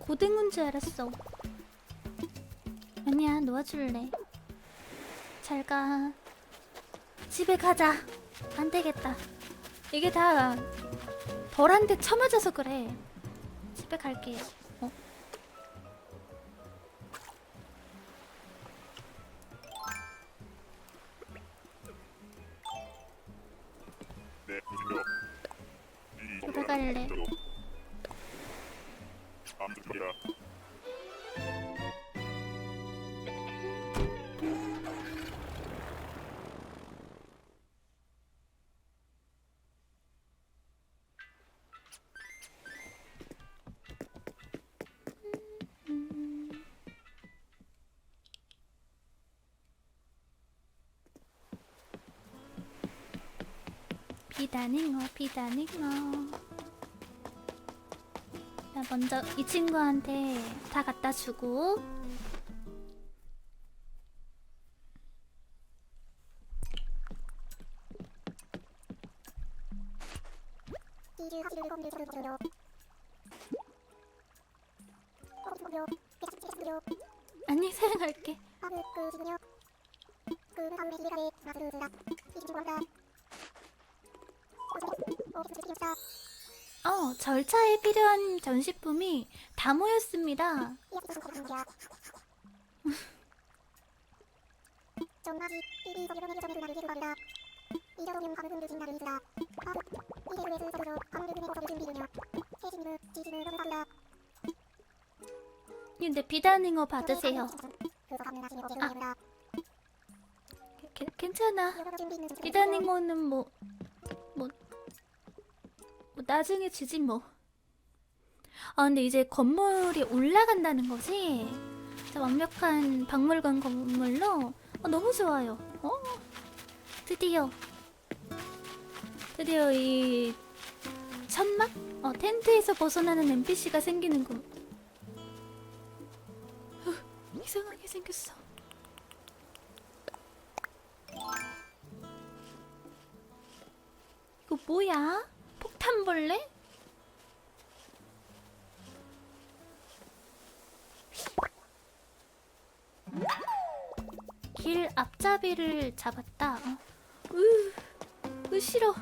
고등인 줄 알았어. 아니야, 놓아줄래. 잘 가. 집에 가자. 안 되겠다. 이게 다 벌한테 쳐맞아서 그래. 집에 갈게요. 어? 내 분노 이 암두야 비다닝어, 비다닝어. 나 먼저 이 친구한테 다 갖다 주고. 아니, 사양할게. 어, 절차에 필요한 전시품이 다 모였습니다. 근데 비다닝어 받으세요. 걱정해라. 게- 괜찮아. 뭐, 뭐 나중에 주지 뭐. 아 근데 이제 건물이 올라간다는 거지. 진짜 완벽한 박물관 건물로 어, 너무 좋아요. 어, 드디어 드디어 이 천막 어, 텐트에서 벗어나는 NPC가 생기는군. 후, 이상하게 생겼어. 이거 뭐야? 폭탄벌레? 길 앞잡이를 잡았다. 어. 으, 으 싫어.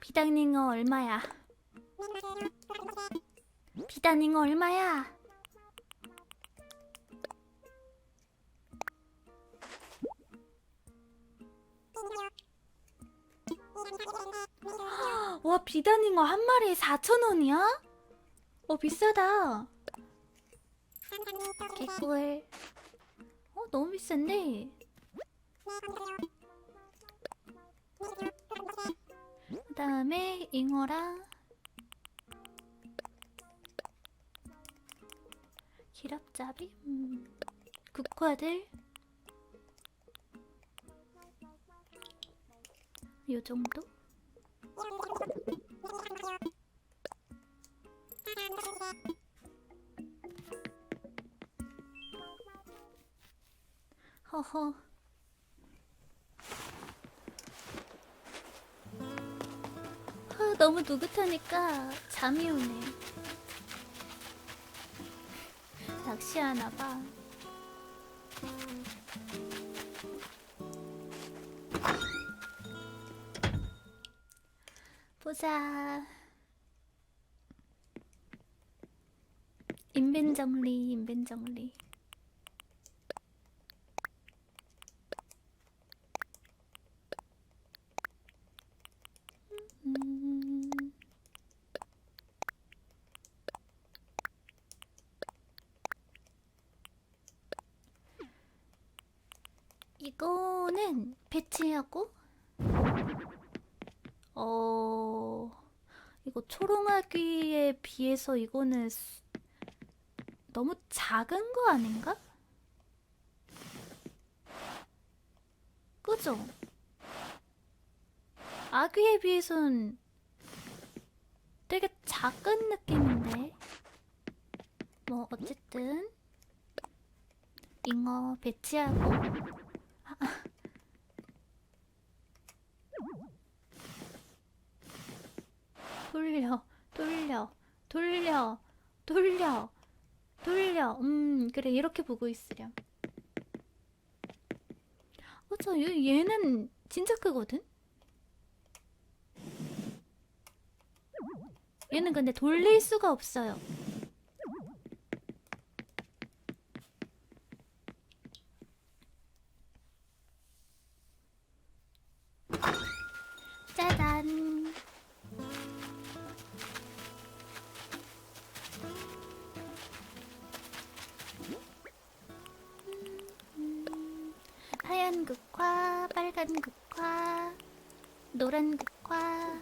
비당닝어 얼마야? 비단잉어 얼마야? 와 비단잉어 한 마리에 4,000원이야? 어 비싸다 개꿀 어 너무 비싼데 그 다음에 잉어랑 기랍잡이? 음. 국화들? 요 정도? 허허. 아, 너무 느긋하니까 잠이 오네. 낚시하나 봐. 보자. 인벤 정리, 인벤 정리. 음. 이거는 배치하고 어 이거 초롱아귀에 비해서 이거는 수- 너무 작은 거 아닌가? 그죠? 아귀에 비해선 되게 작은 느낌인데 뭐 어쨌든 잉어 배치하고 아, 아. 돌려 돌려 돌려 돌려 돌려. 음 그래 이렇게 보고 있으렴. 어저 얘는 진짜 크거든? 얘는 근데 돌릴 수가 없어요 빨간 극화, 노란 극화.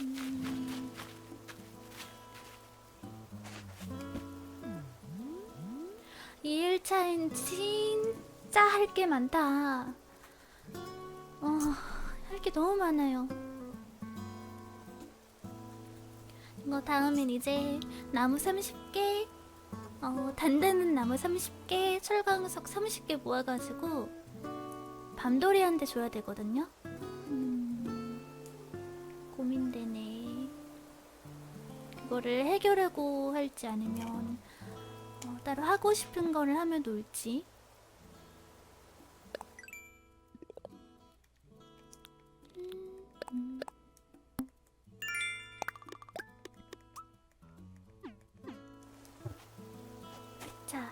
음. 이 1차엔 진짜 할 게 많다. 어, 할 게 너무 많아요. 이거 다음엔 이제 나무 30개, 어, 단단한 나무 30개, 철광석 30개 모아가지고 밤돌이한테 줘야 되거든요. 음, 고민되네. 그거를 해결하고 할지 아니면 어, 따로 하고 싶은 거를 하면 놀지. 자.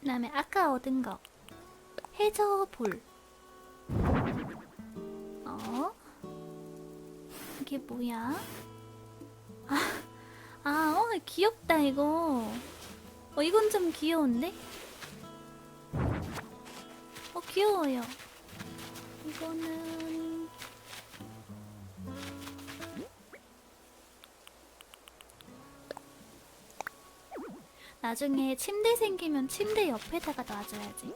그 다음에 아까 얻은 거 해저볼. 어? 이게 뭐야? 아, 아, 어, 귀엽다 이거. 어, 이건 좀 귀여운데? 어, 귀여워요. 이거는 나중에 침대 생기면 침대 옆에다가 놔줘야지.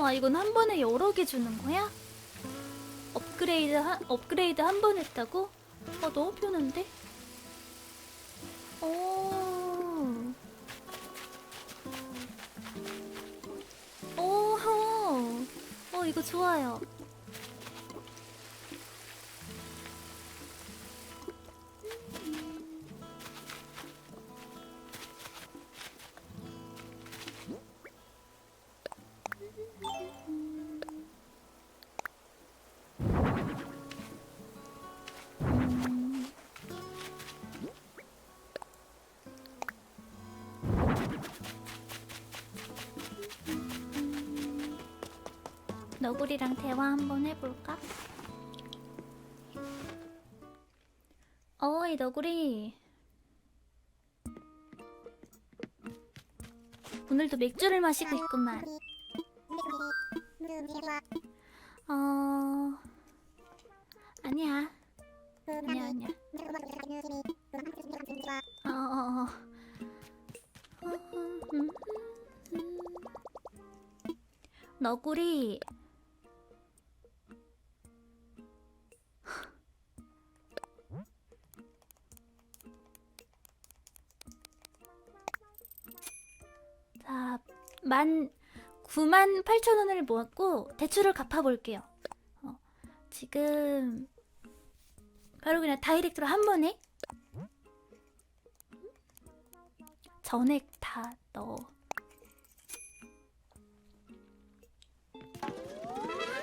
와 이건 한 번에 여러 개 주는 거야? 업그레이드 한 업그레이드 한 번 했다고? 어 너무 편한데? 오. 오호. 어 이거 좋아요. 너구리랑 대화 한번 해볼까? 어이 너구리 오늘도 맥주를 마시고 있구만. 어... 아니야. 아니야 아니야. 어어어. 너구리 만 9만 8천 원을 모았고 대출을 갚아볼게요. 어, 지금 바로 그냥 다이렉트로 한 번에 전액 다 넣어.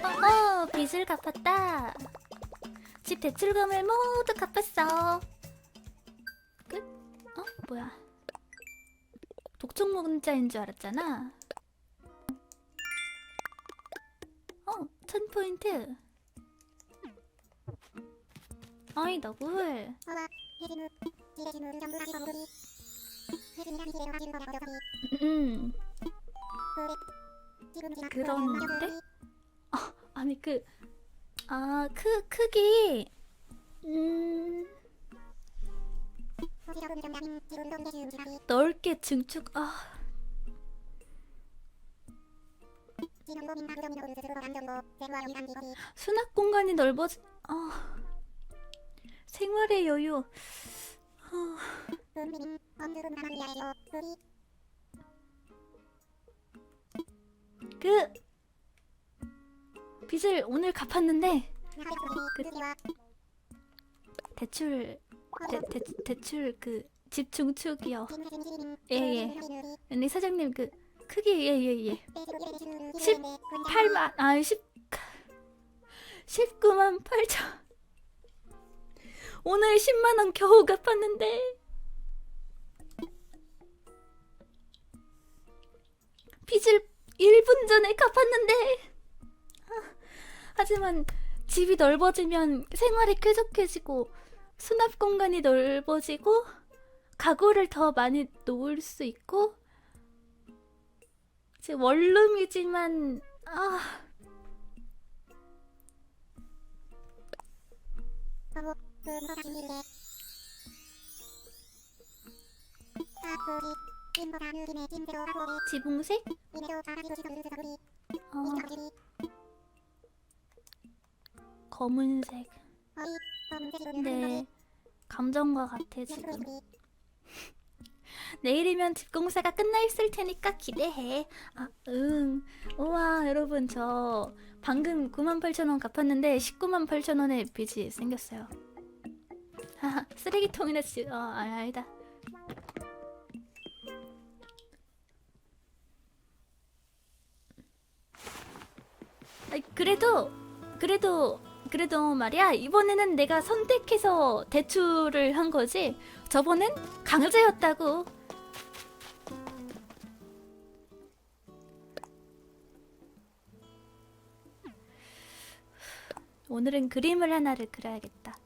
어, 어, 빚을 갚았다. 집 대출금을 모두 갚았어. 끝? 어, 뭐야? 독촉 문자인 줄 알았잖아. 포인트. 아이 너굴. 음. 그런데? 아니 그. 아, 크, 크기. 음, 넓게 증축, 아, 수납 공간이 넓어지, 아, 생활의 여유. 소리 그, 빚을 오늘 갚았는데, 그지와 대출, 대, 대, 대출 그, 집. 김혜진 시리님 예, 예. 누리 아니, 사장님 그, 크기, 예, 예, 예. 빼지로 이래 대주는 십- 8만, 아, 10, 19만 8천. 오늘 10만원 겨우 갚았는데. 빚을 1분 전에 갚았는데. 아, 하지만 집이 넓어지면 생활이 쾌적해지고 수납 공간이 넓어지고 가구를 더 많이 놓을 수 있고 이 제 원룸이지만 아. 지붕색 어, 검은색. 네. 감정과 같아 지금 내일이면 집 공사가 끝나 있을 테니까 기대해. 아 응. 우와 여러분 저 방금 98,000원 갚았는데 19만 8천원의 빚이 생겼어요. 하하 쓰레기통이나 지... 어 아, 아니다. 아이, 그래도 그래도 그래도 말이야. 이번에는 내가 선택해서 대출을 한 거지. 저번엔 강제였다고 오늘은 그림을 하나를 그려야겠다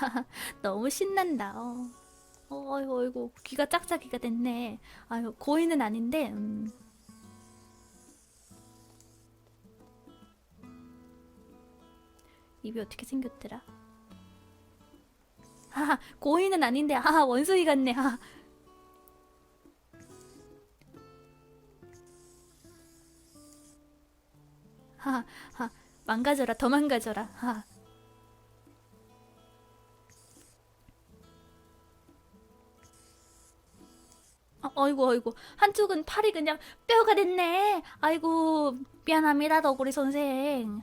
너무 신난다. 어. 어, 어이구, 어이구, 귀가 짝짝이가 됐네. 아유, 고인은 아닌데, 음. 입이 어떻게 생겼더라? 아, 고인은 아닌데, 아, 원숭이 같네, 아. 하, 하, 망가져라, 더 망가져라, 하. 어, 어이구 어이구 한쪽은 팔이 그냥 뼈가 됐네 아이고 미안합니다 너구리 선생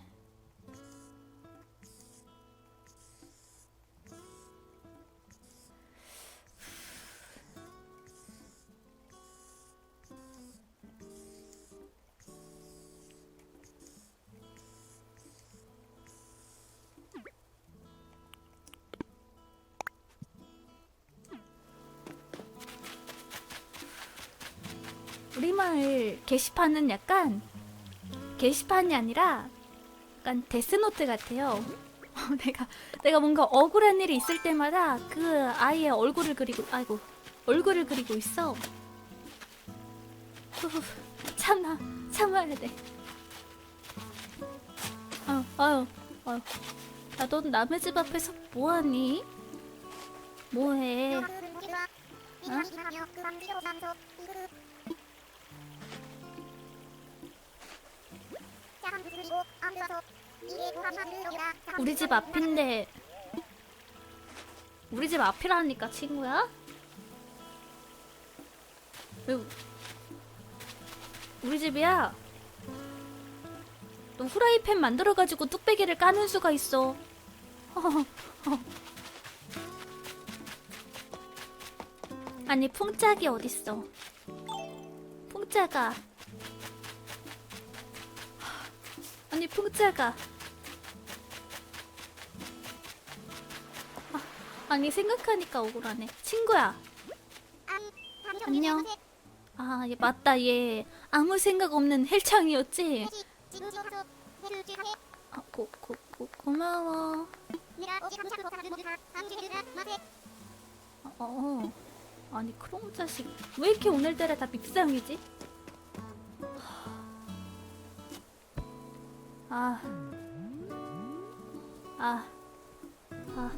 우리 마을 게시판은 약간 게시판이 아니라 약간 데스노트 같아요. 내가 내가 뭔가 억울한 일이 있을 때마다 그 아이의 얼굴을 그리고 아이고 얼굴을 그리고 있어. 후, 참아 참아야 돼. 아유 아유 아유. 야넌 남의 집 앞에서 뭐하니? 뭐해? 하 우리 집 앞인데 우리 집 앞이라니까 친구야? 왜 우리 집이야? 너 후라이팬 만들어가지고 뚝배기를 까는 수가 있어 아니 풍짝이 어딨어 풍자가 아니 풍자가 아 니 생각하니까 억울하네. 친구야. 안녕. 아, 얘 맞다. 얘 아무 생각 없는 헬창이었지. 아, 고, 고, 고, 고마워. 어, 어. 아니 크롱 자식 왜 이렇게 오늘따라 다 밉상이지? 아, 아, 아.